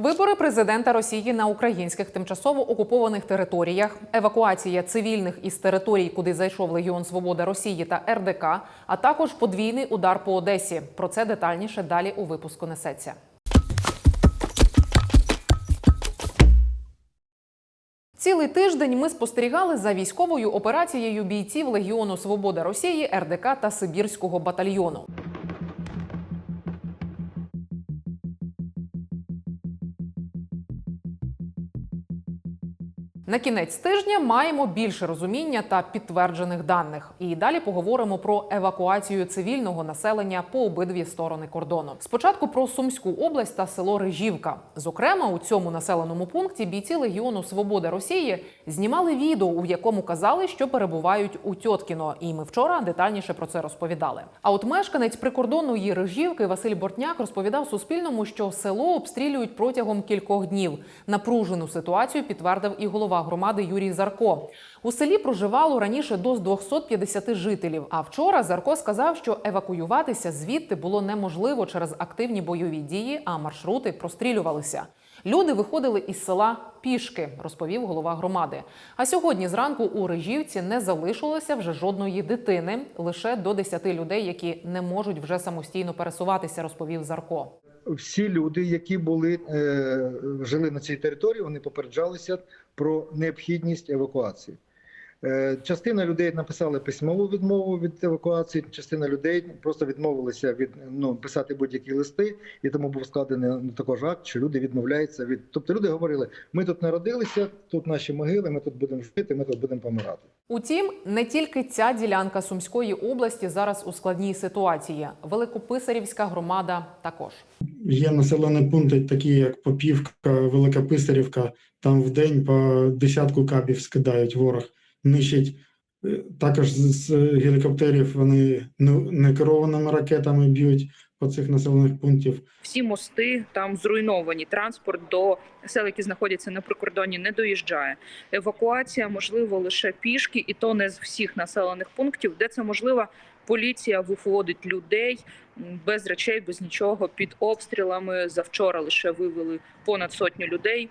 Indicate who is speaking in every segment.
Speaker 1: Вибори президента Росії на українських тимчасово окупованих територіях, евакуація цивільних із територій, куди зайшов Легіон Свобода Росії та РДК, а також подвійний удар по Одесі. Про це детальніше далі у випуску несеться. Цілий тиждень ми спостерігали за військовою операцією бійців Легіону Свобода Росії, РДК та Сибірського батальйону. На кінець тижня маємо більше розуміння та підтверджених даних. І далі поговоримо про евакуацію цивільного населення по обидві сторони кордону. Спочатку про Сумську область та село Рижівка. Зокрема, у цьому населеному пункті бійці Легіону Свобода Росії знімали відео, у якому казали, що перебувають у Тьоткіно. І ми вчора детальніше про це розповідали. А от мешканець прикордонної Рижівки Василь Бортняк розповідав Суспільному, що село обстрілюють протягом кількох днів. Напружену ситуацію підтвердив і голова громади Юрій Зарко. У селі проживало раніше до 250 жителів. А вчора Зарко сказав, що евакуюватися звідти було неможливо через активні бойові дії, а маршрути прострілювалися. Люди виходили із села пішки, розповів голова громади. А сьогодні зранку у Рижівці не залишилося вже жодної дитини, лише до 10 людей, які не можуть вже самостійно пересуватися, розповів Зарко.
Speaker 2: Всі люди, які були е, жили на цій території, вони попереджалися про необхідність евакуації. Е, частина людей написали письмову відмову від евакуації, частина людей просто відмовилися від ну писати будь-які листи, і тому був складений ну, також акт, що люди відмовляються від. Тобто люди говорили: ми тут народилися, тут наші могили, ми тут будемо жити, ми тут будемо помирати.
Speaker 1: Утім, не тільки ця ділянка Сумської області зараз у складній ситуації. Великописарівська громада також.
Speaker 3: Є населені пункти, такі як Попівка, Велика Писарівка. Там в день по десятку кабів скидають ворог, нищить Е, також з гелікоптерів. Вони ну, некерованими ракетами б'ють по цих населених пунктів.
Speaker 4: Всі мости там зруйновані. Транспорт до сел, які знаходяться на прикордонні, не доїжджає. Евакуація можливо лише пішки, і то не з всіх населених пунктів, де це можливо. Поліція виводить людей без речей, без нічого під обстрілами. Завчора лише вивели понад сотню людей.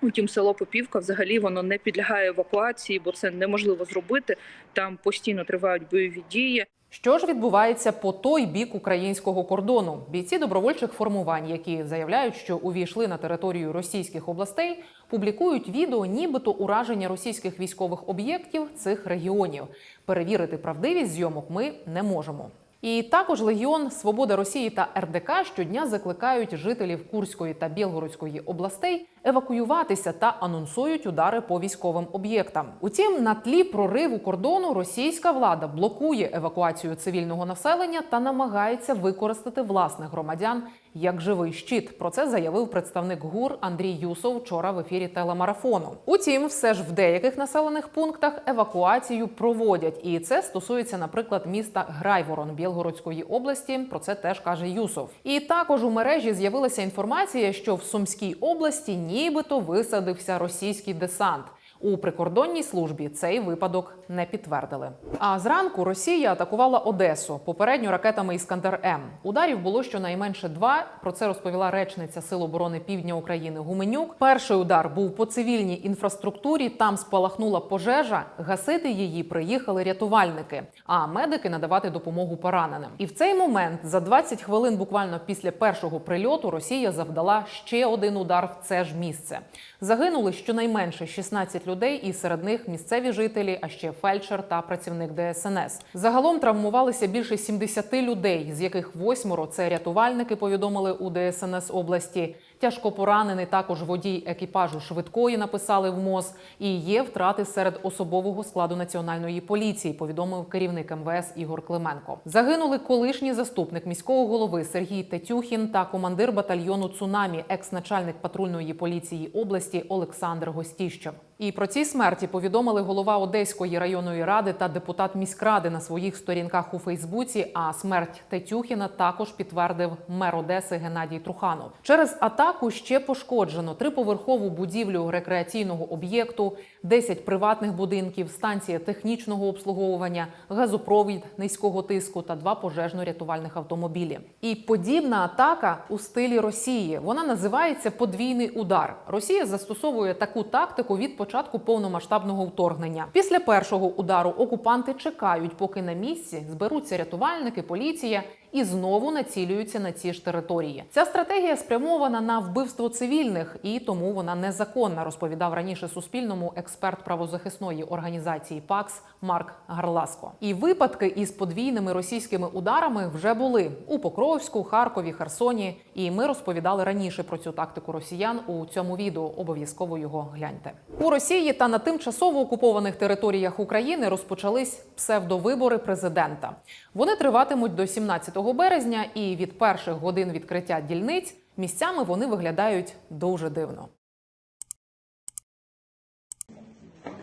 Speaker 4: Утім, село Попівка взагалі воно не підлягає евакуації, бо це неможливо зробити. Там постійно тривають бойові дії.
Speaker 1: Що ж відбувається по той бік українського кордону? Бійці добровольчих формувань, які заявляють, що увійшли на територію російських областей, публікують відео, нібито ураження російських військових об'єктів цих регіонів. Перевірити правдивість зйомок ми не можемо. І також Легіон Свобода Росії та РДК щодня закликають жителів Курської та Білгородської областей евакуюватися та анонсують удари по військовим об'єктам. Утім, на тлі прориву кордону російська влада блокує евакуацію цивільного населення та намагається використати власних громадян як живий щит. Про це заявив представник ГУР Андрій Юсов вчора в ефірі телемарафону. Утім, все ж в деяких населених пунктах евакуацію проводять, і це стосується, наприклад, міста Грайворон Білгородської області. Про це теж каже Юсов. І також у мережі з'явилася інформація, що в Сумській області нібито висадився російський десант. У прикордонній службі цей випадок не підтвердили. А зранку Росія атакувала Одесу попередньо ракетами Іскандер М. Ударів було щонайменше два. Про це розповіла речниця Сил оборони Півдня України Гуменюк. Перший удар був по цивільній інфраструктурі. Там спалахнула пожежа. Гасити її приїхали рятувальники, а медики надавати допомогу пораненим. І в цей момент, за 20 хвилин, буквально після першого прильоту, Росія завдала ще один удар в це ж місце. Загинули щонайменше 16 людей, і серед них місцеві жителі, а ще фельдшер та працівник ДСНС. Загалом травмувалися більше 70 людей, з яких восьмеро це рятувальники. Повідомили у ДСНС області. Тяжко поранений також водій екіпажу швидкої написали в МОЗ. І є втрати серед особового складу національної поліції. Повідомив керівник МВС Ігор Клименко. Загинули колишній заступник міського голови Сергій Тетюхін та командир батальйону Цунамі, екс-начальник патрульної поліції області Олександр Гостіщев. І про ці смерті повідомили голова Одеської районної ради та депутат міськради на своїх сторінках у Фейсбуці. А смерть Тетюхіна також підтвердив мер Одеси Геннадій Труханов. Через атаку ще пошкоджено триповерхову будівлю рекреаційного об'єкту, 10 приватних будинків, станція технічного обслуговування, газопровід низького тиску та два пожежно-рятувальних автомобілі. І подібна атака у стилі Росії. Вона називається подвійний удар. Росія застосовує таку тактику від початку повномасштабного вторгнення. Після першого удару окупанти чекають, поки на місці зберуться рятувальники, поліція і знову націлюються на ці ж території. Ця стратегія спрямована на вбивство цивільних і тому вона незаконна, розповідав раніше Суспільному експерт правозахисної організації ПАКС Марк Гарласко. І випадки із подвійними російськими ударами вже були у Покровську, Харкові, Херсоні. І ми розповідали раніше про цю тактику росіян у цьому відео. Обов'язково його гляньте. У Росії та на тимчасово окупованих територіях України розпочались псевдовибори президента. Вони триватимуть до 17 березня, і від перших годин відкриття дільниць місцями вони виглядають дуже дивно.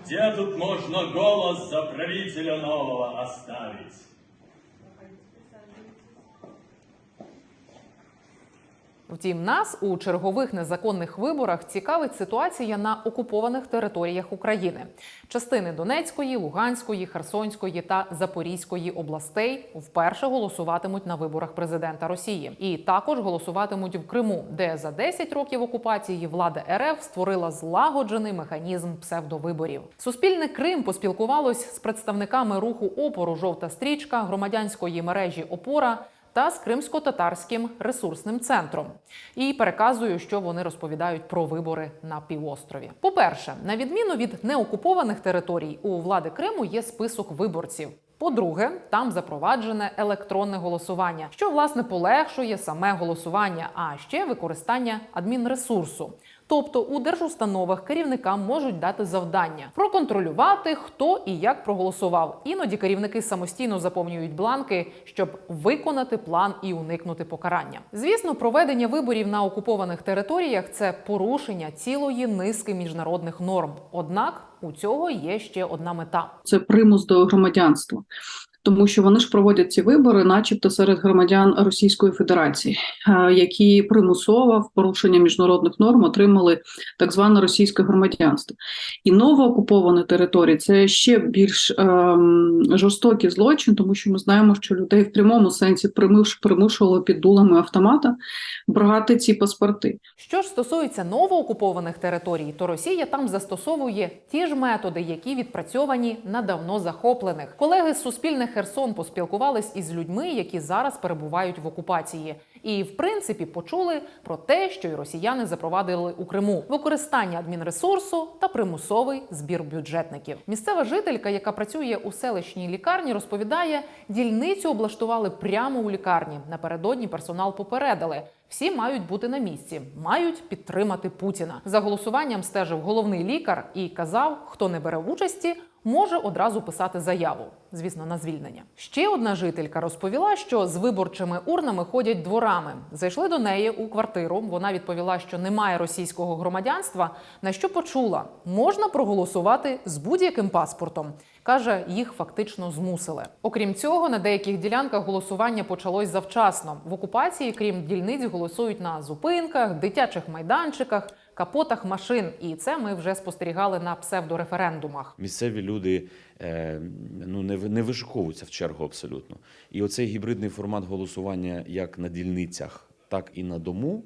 Speaker 5: Где тут можно голос за правителя нового оставить?
Speaker 1: Втім, нас у чергових незаконних виборах цікавить ситуація на окупованих територіях України. Частини Донецької, Луганської, Херсонської та Запорізької областей вперше голосуватимуть на виборах президента Росії, і також голосуватимуть в Криму, де за 10 років окупації влада РФ створила злагоджений механізм псевдовиборів. Суспільне Крим поспілкувалось з представниками руху опору Жовта стрічка громадянської мережі Опора та з кримсько-татарським ресурсним центром і переказую, що вони розповідають про вибори на півострові. По-перше, на відміну від неокупованих територій, у влади Криму є список виборців. По-друге, там запроваджене електронне голосування, що власне полегшує саме голосування, а ще використання адмінресурсу. Тобто у держустановах керівникам можуть дати завдання проконтролювати, хто і як проголосував. Іноді керівники самостійно заповнюють бланки, щоб виконати план і уникнути покарання. Звісно, проведення виборів на окупованих територіях це порушення цілої низки міжнародних норм. Однак у цього є ще одна мета.
Speaker 6: це примус до громадянства, тому що вони ж проводять ці вибори, начебто серед громадян Російської Федерації, е, які примусово в порушення міжнародних норм отримали так зване російське громадянство. І новоокуповані території це ще більш ем, жорстокий злочин, тому що ми знаємо, що людей в прямому сенсі примуш- примушували під дулами автомата брати ці паспорти.
Speaker 1: Що ж стосується новоокупованих територій, то Росія там застосовує ті ж методи, які відпрацьовані на давно захоплених. Колеги з Суспільне Херсон поспілкувались із людьми, які зараз перебувають в окупації, і в принципі почули про те, що й росіяни запровадили у Криму використання адмінресурсу та примусовий збір бюджетників. Місцева жителька, яка працює у селищній лікарні, розповідає, дільницю облаштували прямо у лікарні. Напередодні персонал попередили. Всі мають бути на місці, мають підтримати Путіна. За голосуванням стежив головний лікар і казав, хто не бере участі, може одразу писати заяву. Звісно, на звільнення. Ще одна жителька розповіла, що з виборчими урнами ходять дворами. Зайшли до неї у квартиру. Вона відповіла, що немає російського громадянства. На що почула, можна проголосувати з будь-яким паспортом. Каже, їх фактично змусили. Окрім цього, на деяких ділянках голосування почалось завчасно. В окупації, крім дільниць, голосують на зупинках, дитячих майданчиках, капотах машин. І це ми вже спостерігали на псевдореферендумах.
Speaker 7: Місцеві люди е, ну, не, ви- не вишуковуються в чергу абсолютно. І оцей гібридний формат голосування як на дільницях, так і на дому.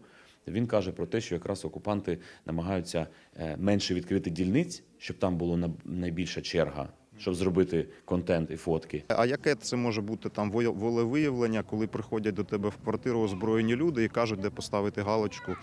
Speaker 7: Він каже про те, що якраз окупанти намагаються е, менше відкрити дільниць, щоб там було на- найбільша черга, щоб зробити контент і фотки.
Speaker 8: А яке це може бути там волевиявлення, коли приходять до тебе в квартиру озброєні люди і кажуть, де поставити галочку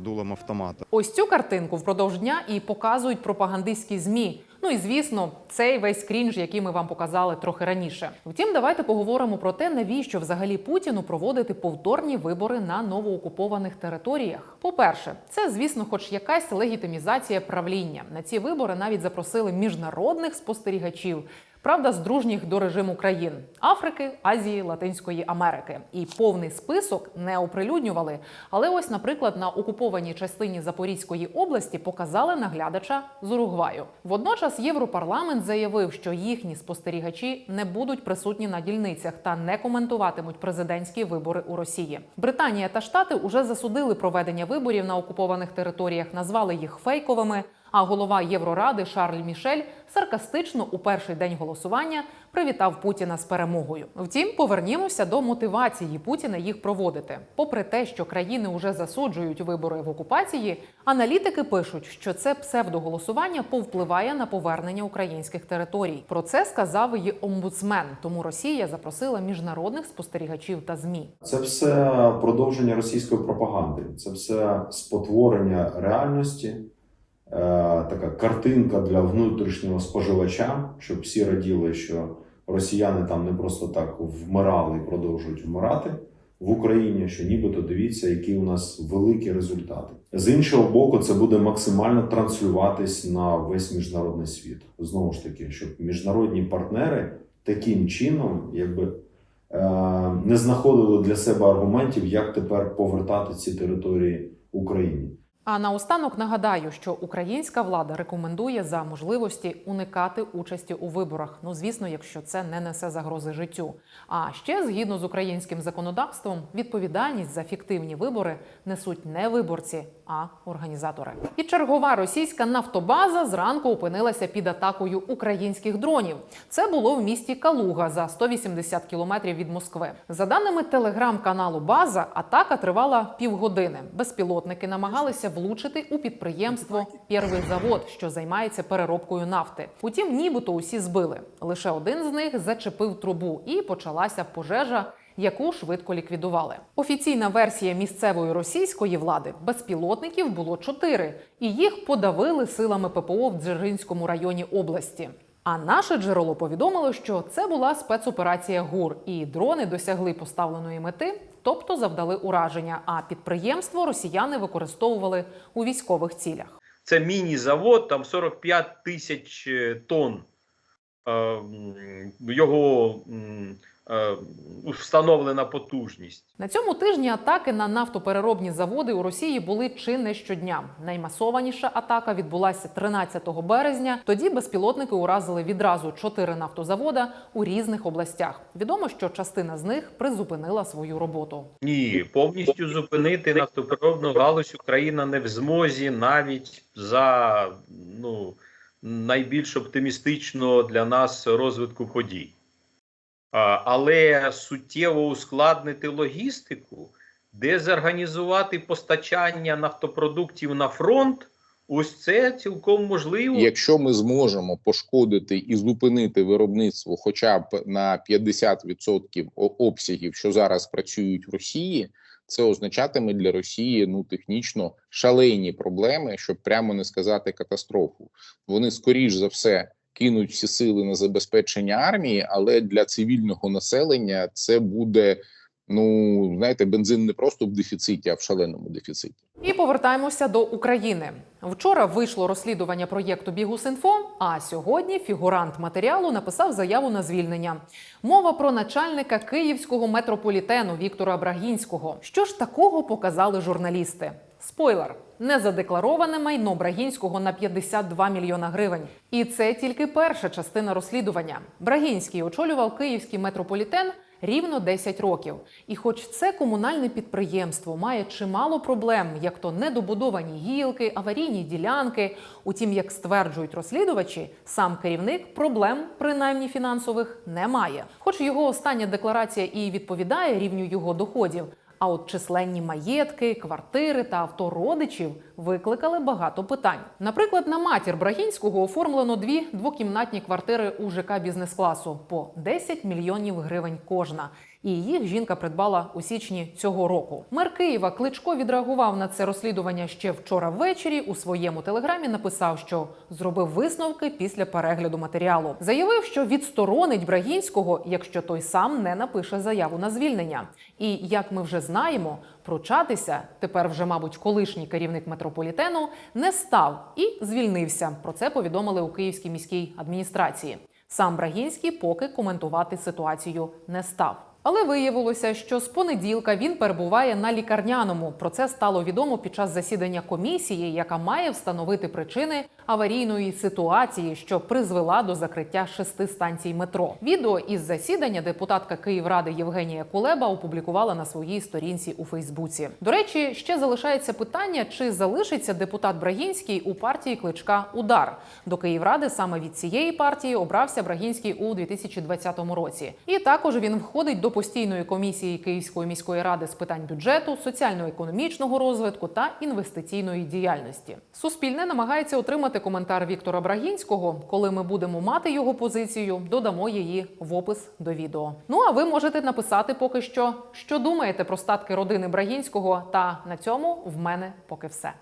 Speaker 8: дулом автомата?
Speaker 1: Ось цю картинку впродовж дня і показують пропагандистські змі. Ну і звісно, цей весь крінж, який ми вам показали трохи раніше. Втім, давайте поговоримо про те, навіщо взагалі Путіну проводити повторні вибори на новоокупованих територіях. По-перше, це звісно, хоч якась легітимізація правління. На ці вибори навіть запросили міжнародних спостерігачів. Правда, з дружніх до режиму країн Африки, Азії, Латинської Америки. І повний список не оприлюднювали. Але ось, наприклад, на окупованій частині Запорізької області показали наглядача з Уругваю. Водночас Європарламент заявив, що їхні спостерігачі не будуть присутні на дільницях та не коментуватимуть президентські вибори у Росії. Британія та Штати уже засудили проведення виборів на окупованих територіях, назвали їх фейковими. А голова Євроради Шарль Мішель саркастично у перший день голосування привітав Путіна з перемогою. Втім, повернімося до мотивації Путіна їх проводити. Попри те, що країни вже засуджують вибори в окупації, аналітики пишуть, що це псевдоголосування повпливає на повернення українських територій. Про це сказав і омбудсмен. Тому Росія запросила міжнародних спостерігачів та змі.
Speaker 9: Це все продовження російської пропаганди, це все спотворення реальності, така картинка для внутрішнього споживача, щоб всі раділи, що росіяни там не просто так вмирали і продовжують вмирати в Україні, що нібито дивіться, які у нас великі результати. З іншого боку, це буде максимально транслюватись на весь міжнародний світ. Знову ж таки, щоб міжнародні партнери таким чином, якби е, не знаходили для себе аргументів, як тепер повертати ці території Україні.
Speaker 1: А наостанок нагадаю, що українська влада рекомендує за можливості уникати участі у виборах. Ну звісно, якщо це не несе загрози життю. А ще згідно з українським законодавством, відповідальність за фіктивні вибори несуть не виборці, а організатори. І чергова російська нафтобаза зранку опинилася під атакою українських дронів. Це було в місті Калуга за 180 кілометрів від Москви. За даними телеграм-каналу База, атака тривала півгодини. Безпілотники намагалися влучити у підприємство Первий завод, що займається переробкою нафти. Утім, нібито усі збили. Лише один з них зачепив трубу, і почалася пожежа. Яку швидко ліквідували. Офіційна версія місцевої російської влади безпілотників було чотири, і їх подавили силами ППО в Дзержинському районі області. А наше джерело повідомило, що це була спецоперація ГУР, і дрони досягли поставленої мети, тобто завдали ураження. А підприємство росіяни використовували у військових цілях.
Speaker 10: Це міні-завод, там 45 тисяч е, тонн. Е, Його встановлена потужність.
Speaker 1: На цьому тижні атаки на нафтопереробні заводи у Росії були чи не щодня. Наймасованіша атака відбулася 13 березня. Тоді безпілотники уразили відразу чотири нафтозавода у різних областях. Відомо, що частина з них призупинила свою роботу.
Speaker 10: Ні, повністю зупинити нафтопереробну галузь Україна не в змозі навіть за ну, найбільш оптимістично для нас розвитку подій. Але суттєво ускладнити логістику, дезорганізувати постачання нафтопродуктів на фронт, ось це цілком можливо.
Speaker 11: Якщо ми зможемо пошкодити і зупинити виробництво, хоча б на 50% обсягів, що зараз працюють в Росії, це означатиме для Росії ну технічно шалені проблеми, щоб прямо не сказати катастрофу. Вони скоріш за все кинуть всі сили на забезпечення армії, але для цивільного населення це буде. Ну знаєте, бензин не просто в дефіциті, а в шаленому дефіциті.
Speaker 1: І повертаємося до України. Вчора вийшло розслідування проєкту Бігус.Інфо, а сьогодні фігурант матеріалу написав заяву на звільнення. Мова про начальника київського метрополітену Віктора Брагінського. Що ж такого показали журналісти? Спойлер: незадеклароване майно Брагінського на 52 мільйона гривень. І це тільки перша частина розслідування. Брагінський очолював київський метрополітен рівно 10 років. І хоч це комунальне підприємство має чимало проблем, як то недобудовані гілки, аварійні ділянки. Утім, як стверджують розслідувачі, сам керівник проблем, принаймні фінансових, не має. Хоч його остання декларація і відповідає рівню його доходів. А от численні маєтки, квартири та авто родичів викликали багато питань. Наприклад, на матір Брагінського оформлено дві двокімнатні квартири у ЖК бізнес-класу по 10 мільйонів гривень кожна. І їх жінка придбала у січні цього року. Мер Києва Кличко відреагував на це розслідування ще вчора ввечері. У своєму телеграмі написав, що зробив висновки після перегляду матеріалу. Заявив, що відсторонить Брагінського, якщо той сам не напише заяву на звільнення. І як ми вже знаємо, пручатися тепер вже, мабуть, колишній керівник метрополітену не став і звільнився. Про це повідомили у Київській міській адміністрації. Сам Брагінський поки коментувати ситуацію не став. Але виявилося, що з понеділка він перебуває на лікарняному. Про це стало відомо під час засідання комісії, яка має встановити причини аварійної ситуації, що призвела до закриття шести станцій метро. Відео із засідання депутатка Київради Євгенія Кулеба опублікувала на своїй сторінці у Фейсбуці. До речі, ще залишається питання, чи залишиться депутат Брагінський у партії кличка Удар. До Київради саме від цієї партії обрався Брагінський у 2020 році. І також він входить до постійної комісії Київської міської ради з питань бюджету, соціально-економічного розвитку та інвестиційної діяльності. Суспільне намагається отримати коментар Віктора Брагінського. Коли ми будемо мати його позицію, додамо її в опис до відео. Ну а ви можете написати поки що, що думаєте про статки родини Брагінського. Та на цьому в мене поки все.